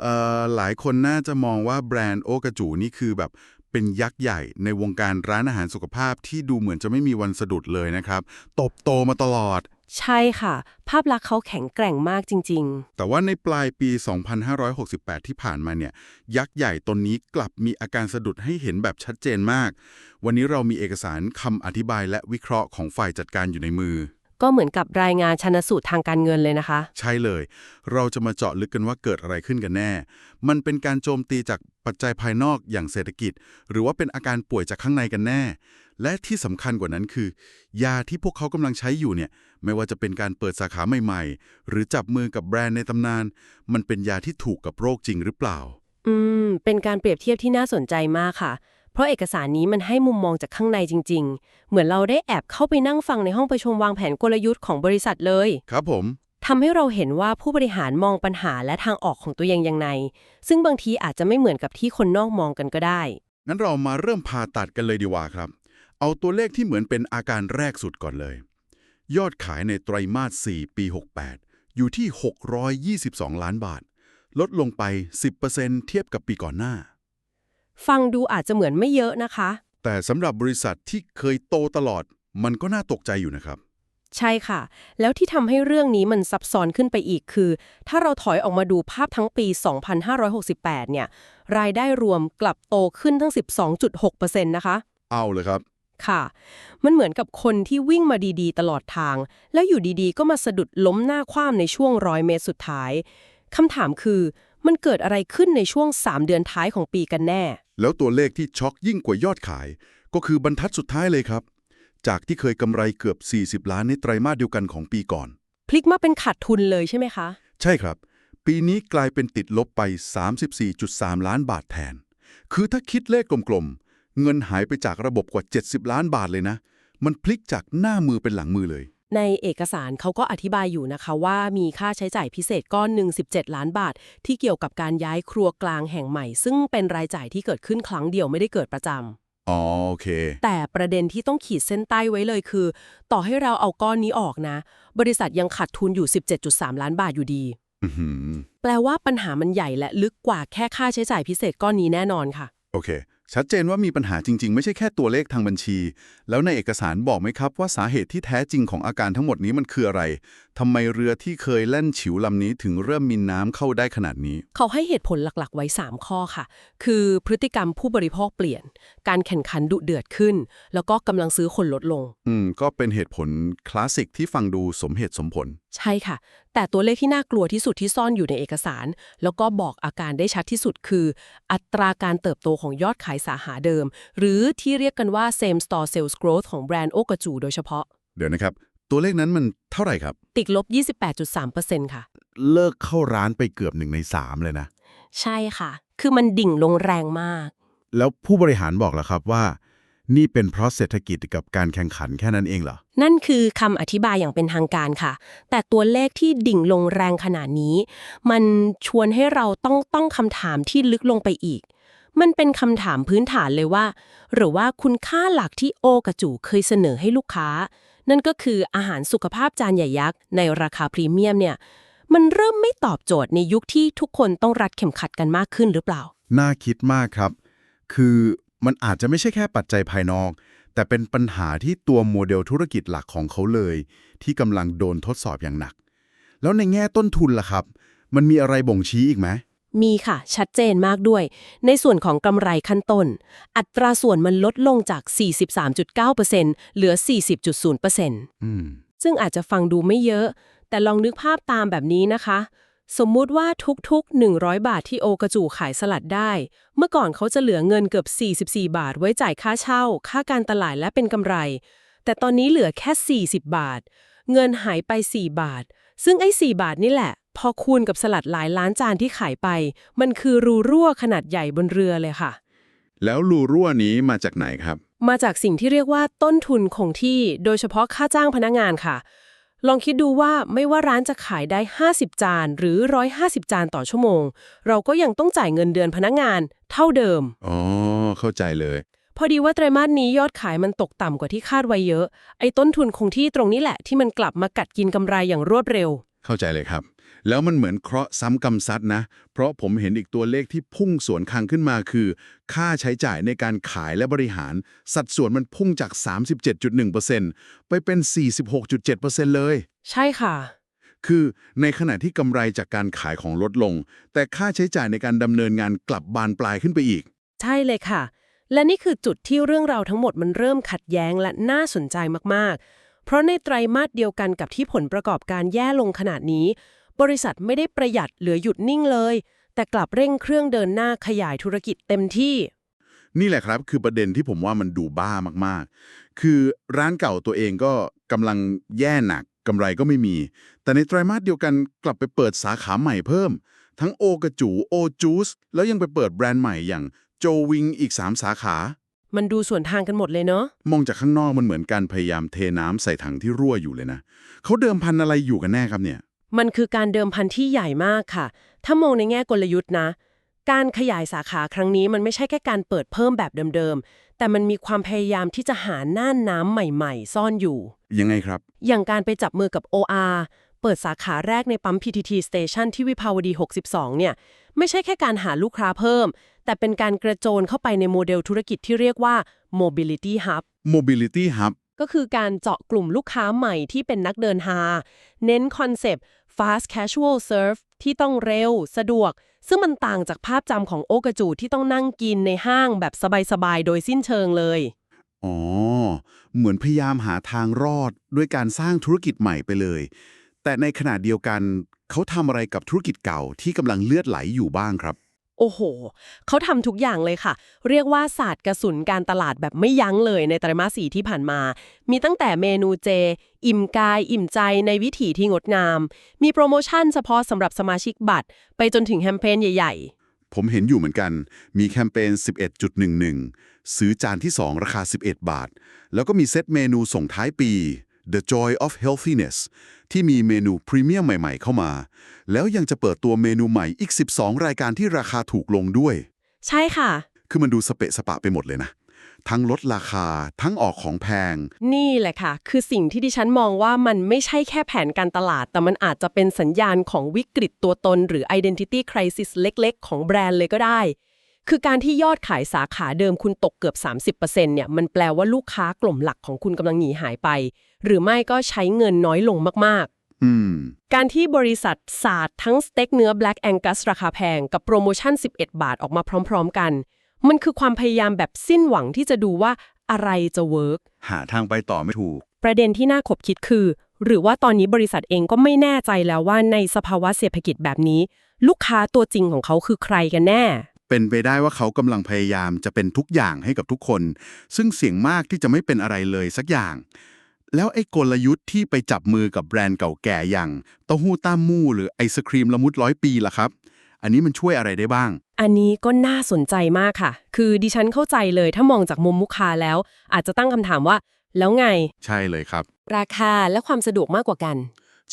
เอ่อหลายคนน่าจะมองว่าแบรนด์โอกาจูนี่คือแบบเป็นยักษ์ใหญ่ในวงการร้านอาหารสุขภาพที่ดูเหมือนจะไม่มีวันสะดุดเลยนะครับ ตบโตมาตลอด ใช่ค่ะ ภาพลักษณ์เขาแข็งแกร่งมากจริงแต่ว่าในปลายปี 2568 ที่ผ่านมาเนี่ย ยักษ์ใหญ่ตนนี้กลับมีอาการสะดุดให้เห็นแบบชัดเจนมาก วันนี้เรามีเอกสารคำอธิบายและวิเคราะห์ของฝ่ายจัดการอยู่ในมือๆ ก็เหมือนกับรายงานชันสูตรทางการเงินเลยนะคะ ใช่เลย เราจะมาเจาะลึกกันว่าเกิดอะไรขึ้นกันแน่ มันเป็นการโจมตีจากปัจจัยภายนอกอย่างเศรษฐกิจ หรือว่าเป็นอาการป่วยจากข้างในกันแน่ และที่สำคัญกว่านั้นคือ ยาที่พวกเขากำลังใช้อยู่เนี่ย ไม่ว่าจะเป็นการเปิดสาขาใหม่ ๆ หรือจับมือกับแบรนด์ในตำนาน มันเป็นยาที่ถูกกับโรคจริงหรือเปล่า อืม เป็นการเปรียบเทียบที่น่าสนใจมากค่ะเพ ราะเอกสารนี้มันให้มุมมองจากข้างในจริง ๆ เหมือนเราได้แอบเข้าไปนั่งฟังในห้องประชุมวางแผนกลยุทธ์ของบริษัทเลย ครับผมทำให้เราเห็นว่าผู้บริหารมองปัญหาและทางออกของตัวเองยังไง ซึ่งบางทีอาจจะไม่เหมือนกับที่คนนอกมองกันก็ได้ งั้นเรามาเริ่มผ่าตัดกันเลยดีกว่าครับ เอาตัวเลขที่เหมือนเป็นอาการแรกสุดก่อนเลย ยอดขายในไตรมาส 4 ปี 68 อยู่ที่ 622 ล้านบาท ลดลงไป 10%เทียบกับปีก่อนหน้า ฟังดูอาจจะเหมือนไม่เยอะนะคะ แต่สำหรับบริษัทที่เคยโตตลอด มันก็น่าตกใจอยู่นะครับ ใช่ค่ะ แล้วที่ทำให้เรื่องนี้มันซับซ้อนขึ้นไปอีกคือ ถ้าเราถอยออกมาดูภาพทั้งปี 2568 เนี่ย รายได้รวมกลับโตขึ้นทั้ง 12.6%นะคะ เอาเลยครับ ค่ะ มันเหมือนกับคนที่วิ่งมาดีๆ ตลอดทาง แล้วอยู่ดีๆ ก็มาสะดุดล้มหน้าคว่ำในช่วงร้อยเมตรสุดท้ายคำถามคือ มันเกิดอะไรขึ้นในช่วง 3 เดือนท้ายของปีกันแน่ แล้วตัวเลขที่ช็อกยิ่งกว่ายอดขาย ก็คือบรรทัดสุดท้ายเลยครับ จากที่เคยกำไรเกือบ 40 ล้านในไตรมาสเดียวกันของปีก่อน พลิกมาเป็นขาดทุนเลยใช่ไหมคะ ใช่ครับ ปีนี้กลายเป็นติดลบไป 34.3 ล้านบาทแทน คือถ้าคิดเลขกลมๆเงินหายไปจากระบบกว่า 70 ล้านบาทเลยนะ มันพลิกจากหน้ามือเป็นหลังมือเลย ในเอกสารเขาก็อธิบายอยู่นะคะว่ามีค่าใช้จ่ายพิเศษก้อนหนึ่ง17 ล้านบาท ที่เกี่ยวกับการย้ายครัวกลางแห่งใหม่ ซึ่งเป็นรายจ่ายที่เกิดขึ้นครั้งเดียวไม่ได้เกิดประจำอ๋อโอเค แต่ประเด็นที่ต้องขีดเส้นใต้ไว้เลยคือ ต่อให้เราเอาก้อนนี้ออกนะ บริษัทยังขาดทุนอยู่ 17.3 ล้านบาทอยู่ดี อือหือแปลว่าปัญหามันใหญ่และลึกกว่าแค่ค่าใช้จ่ายพิเศษก้อนนี้แน่นอนค่ะ โอเค ชัดเจนว่ามีปัญหาจริง ๆ ไม่ใช่แค่ตัวเลขทางบัญชี แล้วในเอกสารบอกไหมครับว่าสาเหตุที่แท้จริงของอาการทั้งหมดนี้มันคืออะไร ทำไมเรือที่เคยแล่นฉิวลำนี้ถึงเริ่มมีน้ำเข้าได้ขนาดนี้ เขาให้เหตุผลหลักๆ ไว้ 3 ข้อค่ะ คือพฤติกรรมผู้บริโภคเปลี่ยน การแข่งขันดุเดือดขึ้น แล้วก็กำลังซื้อคนลดลง อืม ก็เป็นเหตุผลคลาสสิกที่ฟังดูสมเหตุสมผล ใช่ค่ะ แต่ตัวเลขที่น่ากลัวที่สุดที่ซ่อนอยู่ในเอกสาร แล้วก็บอกอาการได้ชัดที่สุดคือ อัตราการเติบโตของยอดขายสาขาเดิม หรือที่เรียกกันว่า same store sales growth ของแบรนด์โอกาจูโดยเฉพาะ เดี๋ยวนะครับ ตัวเลขนั้นมันเท่าไหร่ครับ ติดลบ 28.3%ค่ะ เลิกเข้าร้านไปเกือบหนึ่งในสามเลยนะ ใช่ค่ะ คือมันดิ่งลงแรงมาก แล้วผู้บริหารบอกแล้วครับว่า นี่เป็นเพราะเศรษฐกิจกับการแข่งขันแค่นั้นเองเหรอ นั่นคือคำอธิบายอย่างเป็นทางการค่ะ แต่ตัวเลขที่ดิ่งลงแรงขนาดนี้ มันชวนให้เราต้องต้องคำถามที่ลึกลงไปอีก มันเป็นคำถามพื้นฐานเลยว่า หรือว่าคุณค่าหลักที่โอกระจูเคยเสนอให้ลูกค้า นั่นก็คืออาหารสุขภาพจานใหญ่ยักษ์ในราคาพรีเมียมเนี่ยมันเริ่มไม่ตอบโจทย์ในยุคที่ทุกคนต้องรัดเข็มขัดกันมากขึ้นหรือเปล่า น่าคิดมากครับ คือมันอาจจะไม่ใช่แค่ปัจจัยภายนอก แต่เป็นปัญหาที่ตัวโมเดลธุรกิจหลักของเขาเลย ที่กำลังโดนทดสอบอย่างหนัก แล้วในแง่ต้นทุนล่ะครับ มันมีอะไรบ่งชี้อีกไหม มีค่ะ ชัดเจนมากด้วย ในส่วนของกำไรขั้นต้น อัตราส่วนมันลดลงจาก 43.9%เหลือ 40.0%อืมซึ่งอาจจะฟังดูไม่เยอะ แต่ลองนึกภาพตามแบบนี้นะคะ สมมุติว่าทุกๆ 100 บาทที่โอกระจูขายสลัดได้ เมื่อก่อนเขาจะเหลือเงินเกือบ 44 บาทไว้จ่ายค่าเช่า ค่าการตลาดและเป็นกำไร แต่ตอนนี้เหลือแค่ 40 บาท เงินหายไป 4 บาท ซึ่งไอ้4บาทนี่แหละ พอคูณกับสลัดหลายล้านจานที่ขายไป มันคือรูรั่วขนาดใหญ่บนเรือเลยค่ะ แล้วรูรั่วนี้มาจากไหนครับ มาจากสิ่งที่เรียกว่าต้นทุนคงที่โดยเฉพาะค่าจ้างพนักงานค่ะ ลองคิดดูว่าไม่ว่าร้านจะขายได้ 50 จาน หรือ 150 จานต่อชั่วโมง เราก็ยังต้องจ่ายเงินเดือนพนักงานเท่าเดิมอ๋อเข้าใจเลยพอดีว่าไตรมาสนี้ยอดขายมันตกต่ำกว่าที่คาดไว้เยอะ ไอ้ต้นทุนคงที่ตรงนี้แหละที่มันกลับมากัดกินกำไรอย่างรวดเร็ว เข้าใจเลยครับ แล้วมันเหมือนเคราะห์ซ้ำกำซัดนะ เพราะผมเห็นอีกตัวเลขที่พุ่งสวนคางขึ้นมาคือ ค่าใช้จ่ายในการขายและบริหาร สัดส่วนมันพุ่งจาก 37.1%ไปเป็น 46.7%เลย ใช่ค่ะ คือในขณะที่กำไรจากการขายของลดลง แต่ค่าใช้จ่ายในการดำเนินงานกลับบานปลายขึ้นไปอีก ใช่เลยค่ะ และนี่คือจุดที่เรื่องราวทั้งหมดมันเริ่มขัดแย้งและน่าสนใจมากๆ เพราะในไตรมาสเดียวกันกับที่ผลประกอบการแย่ลงขนาดนี้ บริษัทไม่ได้ประหยัดเหลือหยุดนิ่งเลย แต่กลับเร่งเครื่องเดินหน้าขยายธุรกิจเต็มที่ นี่แหละครับคือประเด็นที่ผมว่ามันดูบ้ามากๆ คือร้านเก่าตัวเองก็กำลังแย่หนักกำไรก็ไม่มี แต่ในไตรมาสเดียวกันกลับไปเปิดสาขาใหม่เพิ่ม ทั้งโอกระจูโอจูสแล้วยังไปเปิดแบรนด์ใหม่อย่างโจวิงอีก 3 สาขา มันดูส่วนทางกันหมดเลยเนาะ มองจากข้างนอกมันเหมือนการพยายามเทน้ำใส่ถังที่รั่วอยู่เลยนะ เขาเดิมพันอะไรอยู่กันแน่ครับเนี่ย มันคือการเดิมพันที่ใหญ่มากค่ะ ถ้ามองในแง่กลยุทธ์นะ การขยายสาขาครั้งนี้มันไม่ใช่แค่การเปิดเพิ่มแบบเดิมๆ แต่มันมีความพยายามที่จะหาน่านน้ำใหม่ๆ ซ่อนอยู่ ยังไงครับ อย่างการไปจับมือกับ OR เปิดสาขาแรกในปั๊ม PTT Station ที่วิภาวดี 62 เนี่ย ไม่ใช่แค่การหาลูกค้าเพิ่ม แต่เป็นการกระโจนเข้าไปในโมเดลธุรกิจที่เรียกว่า Mobility Hub Mobility Hub ก็คือการเจาะกลุ่มลูกค้าใหม่ที่เป็นนักเดินหา เน้นคอนเซปต์ fast casual surf ที่ต้องเร็ว สะดวก ซึ่งมันต่างจากภาพจำของโอกระจูที่ต้องนั่งกินในห้างแบบสบายๆ โดยสิ้นเชิงเลย อ๋อ เหมือนพยายามหาทางรอดด้วยการสร้างธุรกิจใหม่ไปเลย แต่ในขณะเดียวกันเขาทำอะไรกับธุรกิจเก่าที่กำลังเลือดไหลอยู่บ้างครับ โอ้โห เขาทำทุกอย่างเลยค่ะ เรียกว่าศาสตร์กระสุนการตลาดแบบไม่ยั้งเลยในไตรมาสสีที่ผ่านมา มีตั้งแต่เมนูเจ อิ่มกาย อิ่มใจในวิถีที่งดงาม มีโปรโมชั่นเฉพาะสำหรับสมาชิกบัตร ไปจนถึงแคมเปญใหญ่ผมเห็นอยู่เหมือนกัน มีแคมเปญ 11.11 ซื้อจานที่ 2 ราคา 11 บาท แล้วก็มีเซตเมนูส่งท้ายปี The Joy of Healthiness ที่มีเมนูพรีเมียมใหม่ๆเข้ามา แล้วยังจะเปิดตัวเมนูใหม่อีก 12 รายการที่ราคาถูกลงด้วยๆใช่ค่ะ คือมันดูสเปะสปะไปหมดเลยนะ ทั้งลดราคาทั้งออกของแพง นี่แหละค่ะ คือสิ่งที่ดิฉันมองว่ามันไม่ใช่แค่แผนการตลาด แต่มันอาจจะเป็นสัญญาณของวิกฤตตัวตน หรือ identity crisis เล็ก ๆ ของแบรนด์เลยก็ได้ คือการที่ยอดขายสาขาเดิมคุณตกเกือบ 30%เนี่ยมันแปลว่าลูกค้ากลุ่มหลักของคุณกำลังหนีหายไป หรือไม่ก็ใช้เงินน้อยลงมากๆอืมการที่บริษัทศาสตร์ทั้งสเต็กเนื้อ Black Angus ราคาแพงกับโปรโมชั่น 11 บาทออกมาพร้อม ๆ กัน มันคือความพยายามแบบสิ้นหวังที่จะดูว่าอะไรจะเวิร์กหาทางไปต่อไม่ถูก ประเด็นที่น่าขบคิดคือ หรือว่าตอนนี้บริษัทเองก็ไม่แน่ใจแล้วว่าในสภาวะเศรษฐกิจแบบนี้ ลูกค้าตัวจริงของเขาคือใครกันแน่ เป็นไปได้ว่าเขากำลังพยายามจะเป็นทุกอย่างให้กับทุกคน ซึ่งเสี่ยงมากที่จะไม่เป็นอะไรเลยสักอย่าง แล้วไอ้กลยุทธ์ที่ไปจับมือกับแบรนด์เก่าแก่อย่างเต้าหู้ต้ามมู่หรือไอศครีมละมุดร้อยปีล่ะครับ อันนี้มันช่วยอะไรได้บ้าง อันนี้ก็น่าสนใจมากค่ะ คือดิฉันเข้าใจเลยถ้ามองจากมุมลูกค้าแล้ว อาจจะตั้งคำถามว่า แล้วไง ใช่เลยครับ ราคาและความสะดวกมากกว่ากัน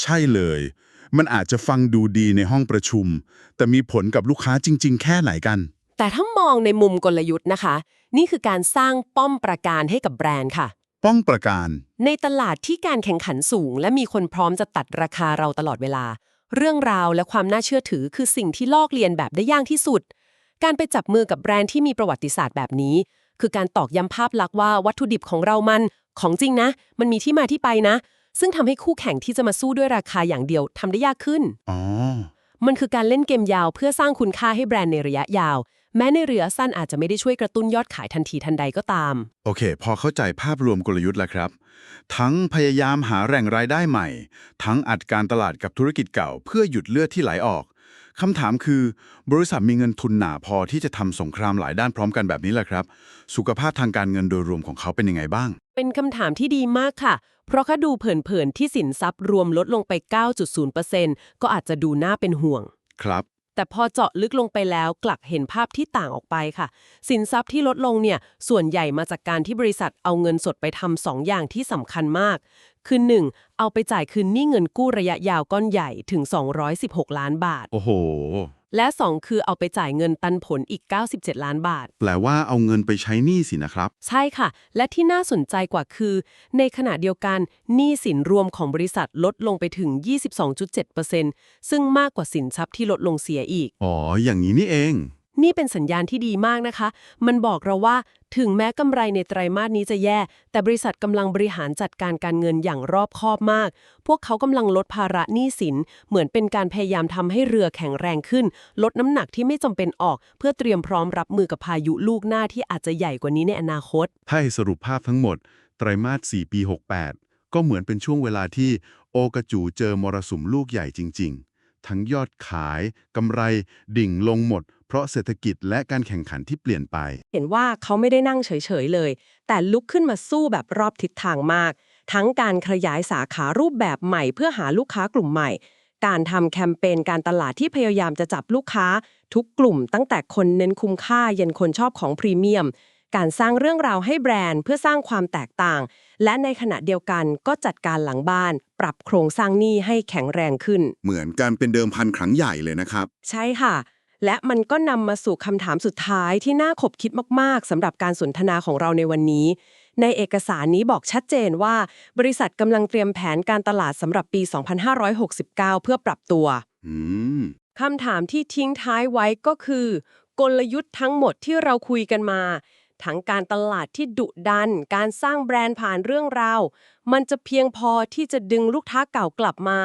ใช่เลย มันอาจจะฟังดูดีในห้องประชุม แต่มีผลกับลูกค้าจริง ๆ แค่ไหนกัน แต่ถ้ามองในมุมกลยุทธ์นะคะ นี่คือการสร้างป้อมประการให้กับแบรนด์ค่ะ ป้องประการ ในตลาดที่การแข่งขันสูง และมีคนพร้อมจะตัดราคาเราตลอดเวลา เรื่องราวและความน่าเชื่อถือคือสิ่งที่ลอกเลียนแบบได้ยากที่สุด การไปจับมือกับแบรนด์ที่มีประวัติศาสตร์แบบนี้ คือการตอกย้ำภาพลักษณ์ว่าวัตถุดิบของเรามัน ของจริงนะ มันมีที่มาที่ไปนะ ซึ่งทำให้คู่แข่งที่จะมาสู้ด้วยราคาอย่างเดียวทำได้ยากขึ้น อ๋อ มันคือการเล่นเกมยาวเพื่อสร้างคุณค่าให้แบรนด์ในระยะยาว แม้ในระยะสั้นอาจจะไม่ได้ช่วยกระตุ้นยอดขายทันทีทันใดก็ตาม โอเค พอเข้าใจภาพรวมกลยุทธ์แล้วครับ ทั้งพยายามหาแหล่งรายได้ใหม่ ทั้งอัดการตลาดกับธุรกิจเก่า เพื่อหยุดเลือดที่ไหลออก คำถามคือบริษัทมีเงินทุนหนาพอที่จะทำสงครามหลายด้านพร้อมกันแบบนี้แหละครับ สุขภาพทางการเงินโดยรวมของเขาเป็นยังไงบ้าง เป็นคำถามที่ดีมากค่ะ เพราะถ้าดูเผินๆที่สินทรัพย์รวมลดลงไป 9.0%ก็อาจจะดูน่าเป็นห่วง ครับ แต่พอเจาะลึกลงไปแล้วกลับเห็นภาพที่ต่างออกไปค่ะ สินทรัพย์ที่ลดลงเนี่ยส่วนใหญ่มาจากการที่บริษัทเอาเงินสดไปทำสองอย่างที่สำคัญมาก คือ 1. เอาไปจ่ายคืนหนี้เงินกู้ระยะยาวก้อนใหญ่ถึง 216 ล้านบาท โอ้โห และ 2 คือเอาไปจ่ายเงินปันผลอีก 97 ล้านบาท แปลว่าเอาเงินไปใช้หนี้สินะครับ ใช่ค่ะ และที่น่าสนใจกว่าคือ ในขณะเดียวกันหนี้สินรวมของบริษัทลดลงไปถึง 22.7%ซึ่งมากกว่าสินทรัพย์ที่ลดลงเสียอีก อ๋อ อย่างนี้นี่เอง นี่เป็นสัญญาณที่ดีมากนะคะ มันบอกเราว่าถึงแม้กำไรในไตรมาสนี้จะแย่ แต่บริษัทกำลังบริหารจัดการการเงินอย่างรอบคอบมาก พวกเขากำลังลดภาระหนี้สิน เหมือนเป็นการพยายามทำให้เรือแข็งแรงขึ้น ลดน้ำหนักที่ไม่จำเป็นออก เพื่อเตรียมพร้อมรับมือกับพายุลูกหน้าที่อาจจะใหญ่กว่านี้ในอนาคตถ้าให้สรุปภาพทั้งหมด ไตรมาส 4 ปี 68 ก็เหมือนเป็นช่วงเวลาที่โอกระจูเจอมรสุมลูกใหญ่จริง ๆ ทั้งยอดขายกำไร ดิ่งลงหมด เพราะเศรษฐกิจและการแข่งขันที่เปลี่ยนไป เห็นว่าเขาไม่ได้นั่งเฉย ๆ เลย แต่ลุกขึ้นมาสู้แบบรอบทิศทางมาก ทั้งการขยายสาขารูปแบบใหม่ เพื่อหาลูกค้ากลุ่มใหม่ การทำแคมเปญการตลาดที่พยายามจะจับลูกค้า ทุกกลุ่ม ตั้งแต่คนเน้นคุ้มค่ายันคนชอบของพรีเมียมการสร้างเรื่องราวให้แบรนด์เพื่อสร้างความแตกต่าง และในขณะเดียวกันก็จัดการหลังบ้านปรับโครงสร้างหนี้ให้แข็งแรงขึ้น เหมือนการเป็นเดิมพันครั้งใหญ่เลยนะครับ ใช่ค่ะ และมันก็นำมาสู่คำถามสุดท้ายที่น่าขบคิดมากๆสำหรับการสนทนาของเราในวันนี้ ในเอกสารนี้บอกชัดเจนว่า บริษัทกำลังเตรียมแผนการตลาดสำหรับปี 2569 เพื่อปรับตัวอืมคำถามที่ทิ้งท้ายไว้ก็คือ กลยุทธ์ทั้งหมดที่เราคุยกันมา ทั้งการตลาดที่ดุดัน การสร้างแบรนด์ผ่านเรื่องราว มันจะเพียงพอที่จะดึงลูกค้าเก่ากลับมา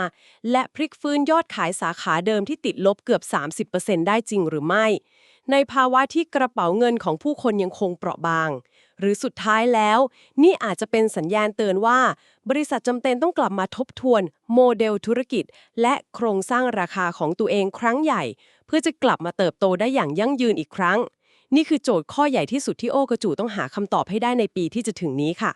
และพลิกฟื้นยอดขายสาขาเดิมที่ติดลบเกือบ 30%ได้จริงหรือไม่ ในภาวะที่กระเป๋าเงินของผู้คนยังคงเปราะบาง หรือสุดท้ายแล้ว นี่อาจจะเป็นสัญญาณเตือนว่า บริษัทจำเป็นต้องกลับมาทบทวน โมเดลธุรกิจ และโครงสร้างราคาของตัวเองครั้งใหญ่ เพื่อจะกลับมาเติบโตได้อย่างยั่งยืนอีกครั้ง นี่คือโจทย์ข้อใหญ่ที่สุดที่โอกระจูต้องหาคำตอบให้ได้ในปีที่จะถึงนี้ค่ะ